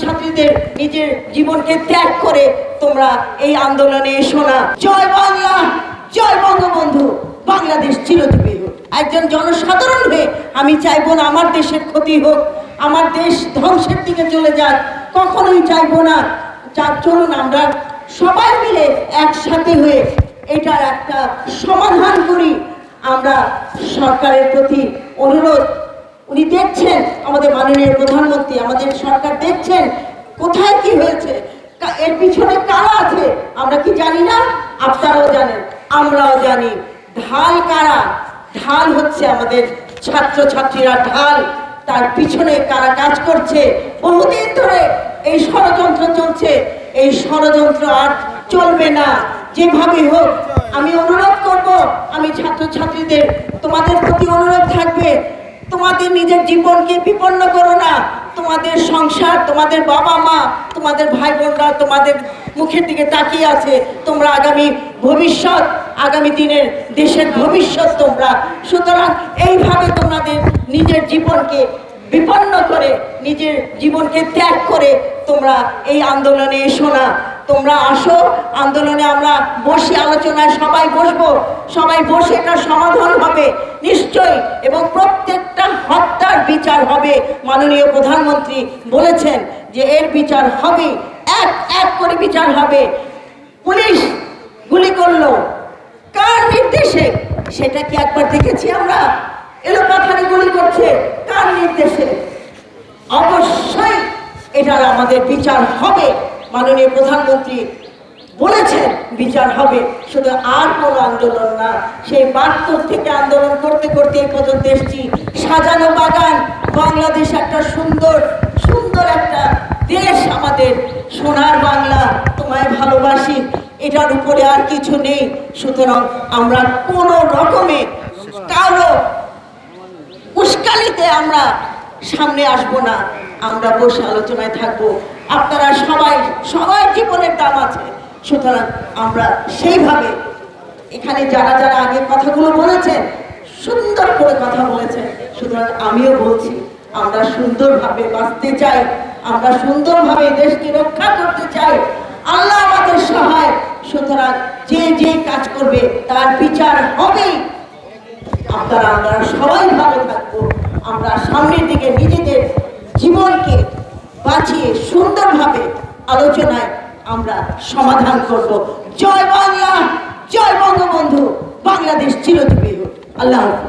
ছাত্রছাত্রীদের নিজের জীবনকে ত্যাগ করে তোমরা এই আন্দোলনে এসো না। জয় বাংলা, জয় বঙ্গবন্ধু। বাংলাদেশ চিরজীবী হোক। একজন জনসাধারণ হয়ে আমি চাইব না আমার দেশের ক্ষতি হোক, আমার দেশ ধ্বংসের দিকে চলে যাক, কখনোই চাইব না। চলুন আমরা সবাই মিলে একসাথে হয়ে এটার একটা সমাধান করি। আমরা সরকারের প্রতি অনুরোধ উনি দেখছেন আমাদের মাননীয় প্রধানমন্ত্রী, আমাদের সরকার দেখছেন কোথায় কি হয়েছে এর পিছনে কারা আছে, আমরা কি জানি না? আপনারাও জানেন, আমরাও জানি। ঢাল কারা? ঢাল হচ্ছে আমাদের ছাত্রছাত্রীরা ঢাল, তার পিছনে কারা কাজ করছে? বহুদিন ধরে এই ষড়যন্ত্র চলছে, এই ষড়যন্ত্র আর চলবে না। যেভাবে হোক, আমি অনুরোধ করব, আমি ছাত্রছাত্রীদের, তোমাদের প্রতি অনুরোধ থাকবে তোমাদের নিজের জীবনকে বিপন্ন করো না। তোমাদের সংসার, তোমাদের বাবা মা তোমাদের ভাই বোনরা তোমাদের মুখের দিকে তাকিয়ে আছে। তোমরা আগামী ভবিষ্যৎ, আগামী দিনের দেশের ভবিষ্যৎ তোমরা। সুতরাং এইভাবে তোমাদের নিজের জীবনকে বিপন্ন করে, নিজের জীবনকে ত্যাগ করে তোমরা এই আন্দোলনে এসো না। তোমরা আসো, আন্দোলনে আমরা বসে আলোচনায় সবাই বসবো। সবাই বসে এটা সমাধান হবে, নিশ্চয়ই। এবং প্রত্যেকটা হত্যার বিচার হবে মাননীয় প্রধানমন্ত্রী বলেছেন যে এর বিচার হবে, এক এক করে বিচার হবে। পুলিশ গুলি করল। কার নির্দেশে? সেটা কি একবার দেখেছি আমরা? এলো পাথারে গুলি করছে, কার নির্দেশে? অবশ্যই এটার আমাদের বিচার হবে, মাননীয় প্রধানমন্ত্রী বলেছেন বিচার হবে। শুধু আর কোনো আন্দোলন না, সেই বাহাত্তর থেকে আন্দোলন করতে করতে এই পর্যন্ত এসছি। সাজানো বাগান বাংলাদেশ একটা সুন্দর সুন্দর একটা দেশ আমাদের। সোনার বাংলা, তোমায় ভালোবাসি, এটার উপরে আর কিছু নেই। সুতরাং আমরা কোনো রকমে কারও উস্কানিতে আমরা সামনে আসব না। আমরা বসে আলোচনায় থাকব। আপনারা সবাই, সবার জীবনের দাম আছে। সুতরাং আমরা সেইভাবে এখানে যারা যারা আগে কথাগুলো বলেছেন, সুন্দর করে কথা বলেছেন। সুতরাং আমিও বলছি আমরা সুন্দরভাবে বাঁচতে চাই, আমরা সুন্দরভাবে দেশকে রক্ষা করতে চাই। আল্লাহ আমাদের সহায়। সুতরাং যে যে কাজ করবে, তার বিচার হবেই। আপনারা, আমরা সবাই ভালো থাকব। আমরা সামনের দিকে নিজেদের জীবনকে বাঁচিয়ে সুন্দরভাবে আলোচনায় আমরা সমাধান করব। জয় বাংলা, জয় বঙ্গবন্ধু। বাংলাদেশ চিরজীবী হোক। আল্লাহ হাফিজ।